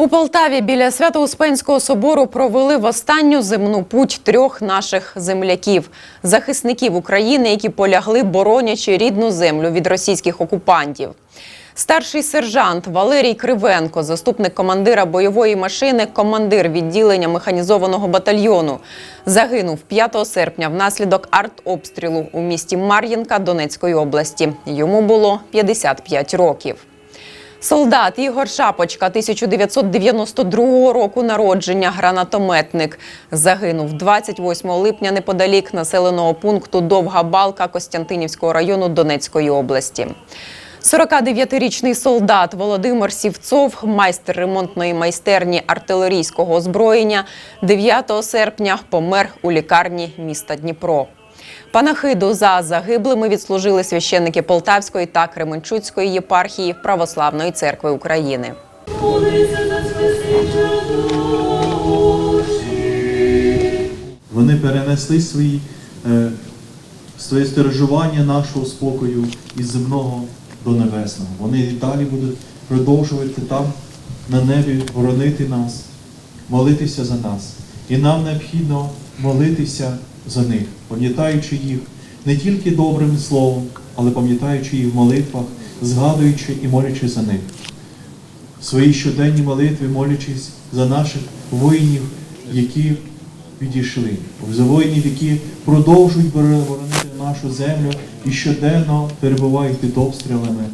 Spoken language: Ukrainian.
У Полтаві біля Свято-Успенського собору провели в останню земну путь трьох наших земляків захисників України, які полягли, боронячи рідну землю від російських окупантів. Старший сержант Валерій Кривенко, заступник командира бойової машини, командир відділення механізованого батальйону, загинув 5 серпня внаслідок артобстрілу у місті Мар'їнка Донецької області. Йому було 55 років. Солдат Ігор Шапочка 1992 року народження, гранатометник, загинув 28 липня неподалік населеного пункту Довга Балка Костянтинівського району Донецької області. 49-річний солдат Володимир Сівцов, майстер ремонтної майстерні артилерійського озброєння, 9 серпня помер у лікарні міста Дніпро. Панахиду за загиблими відслужили священники Полтавської та Кременчуцької єпархії Православної церкви України. Вони перенесли свої, е, своє стережування нашого спокою із земного до небесного. Вони і далі будуть продовжувати там на небі боронити нас, молитися за нас. І нам необхідно молитися за них, пам'ятаючи їх не тільки добрим словом, але пам'ятаючи їх в молитвах, згадуючи і молячи за них. В своїй щоденній молитві молячись за наших воїнів, які відійшли, за воїнів, які продовжують боронити нашу землю і щоденно перебувають під обстрілами